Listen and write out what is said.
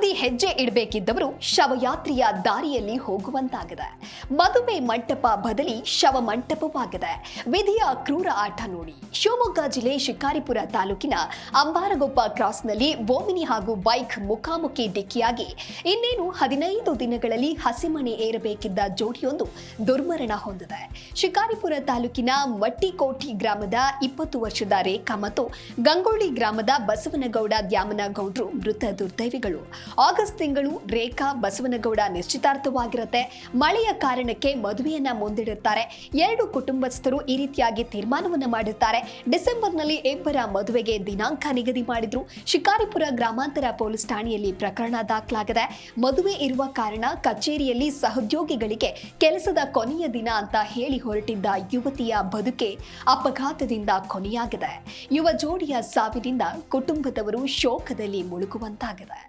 ಸಮಾಧಿ ಹೆಜ್ಜೆ ಇಡಬೇಕಿದ್ದವರು ಶವಯಾತ್ರೆಯ ದಾರಿಯಲ್ಲಿ ಹೋಗುವಂತಾಗಿದೆ. ಮದುವೆ ಮಂಟಪ ಬದಲಿ ಶವ ಮಂಟಪವಾಗಿದೆ. ವಿಧಿಯ ಕ್ರೂರ ಆಟ ನೋಡಿ. ಶಿವಮೊಗ್ಗ ಜಿಲ್ಲೆ ಶಿಕಾರಿಪುರ ತಾಲೂಕಿನ ಅಂಬಾರಗೊಪ್ಪ ಕ್ರಾಸ್ನಲ್ಲಿ ಓಮಿನಿ ಹಾಗೂ ಬೈಕ್ ಮುಖಾಮುಖಿ ಡಿಕ್ಕಿಯಾಗಿ ಇನ್ನೇನು ಹದಿನೈದು ದಿನಗಳಲ್ಲಿ ಹಸಿಮಣೆ ಏರಬೇಕಿದ್ದ ಜೋಡಿಯೊಂದು ದುರ್ಮರಣ ಹೊಂದಿದೆ. ಶಿಕಾರಿಪುರ ತಾಲೂಕಿನ ಮಟ್ಟಿಕೋಟಿ ಗ್ರಾಮದ ಇಪ್ಪತ್ತು ವರ್ಷದ ರೇಖಾ ಮತ್ತು ಗಂಗೋಳಿ ಗ್ರಾಮದ ಬಸವನಗೌಡ ದ್ಯಾಮನಗೌಡ್ರು ಮೃತ ದುರ್ದೈವಿಗಳು. ಆಗಸ್ಟ್ ತಿಂಗಳು ರೇಖಾ ಬಸವನಗೌಡ ನಿಶ್ಚಿತಾರ್ಥವಾಗಿರುತ್ತೆ. ಮಳೆಯ ಕಾರಣಕ್ಕೆ ಮದುವೆಯನ್ನ ಮುಂದಿಡುತ್ತಾರೆ. ಎರಡು ಕುಟುಂಬಸ್ಥರು ಈ ರೀತಿಯಾಗಿ ತೀರ್ಮಾನವನ್ನ ಮಾಡುತ್ತಾರೆ ಡಿಸೆಂಬರ್ನಲ್ಲಿ ಇಬ್ಬರ ಮದುವೆಗೆ ದಿನಾಂಕ ನಿಗದಿ ಮಾಡಿದ್ರು. ಶಿಕಾರಿಪುರ ಗ್ರಾಮಾಂತರ ಪೊಲೀಸ್ ಠಾಣೆಯಲ್ಲಿ ಪ್ರಕರಣ ದಾಖಲಾಗಿದೆ. ಮದುವೆ ಇರುವ ಕಾರಣ ಕಚೇರಿಯಲ್ಲಿ ಸಹೋದ್ಯೋಗಿಗಳಿಗೆ ಕೆಲಸದ ಕೊನೆಯ ದಿನ ಅಂತ ಹೇಳಿ ಹೊರಟಿದ್ದ ಯುವತಿಯ ಬದುಕೆ ಅಪಘಾತದಿಂದ ಕೊನೆಯಾಗಿದೆ. ಯುವ ಜೋಡಿಯ ಸಾವಿನಿಂದ ಕುಟುಂಬದವರು ಶೋಕದಲ್ಲಿ ಮುಳುಗುವಂತಾಗಿದೆ.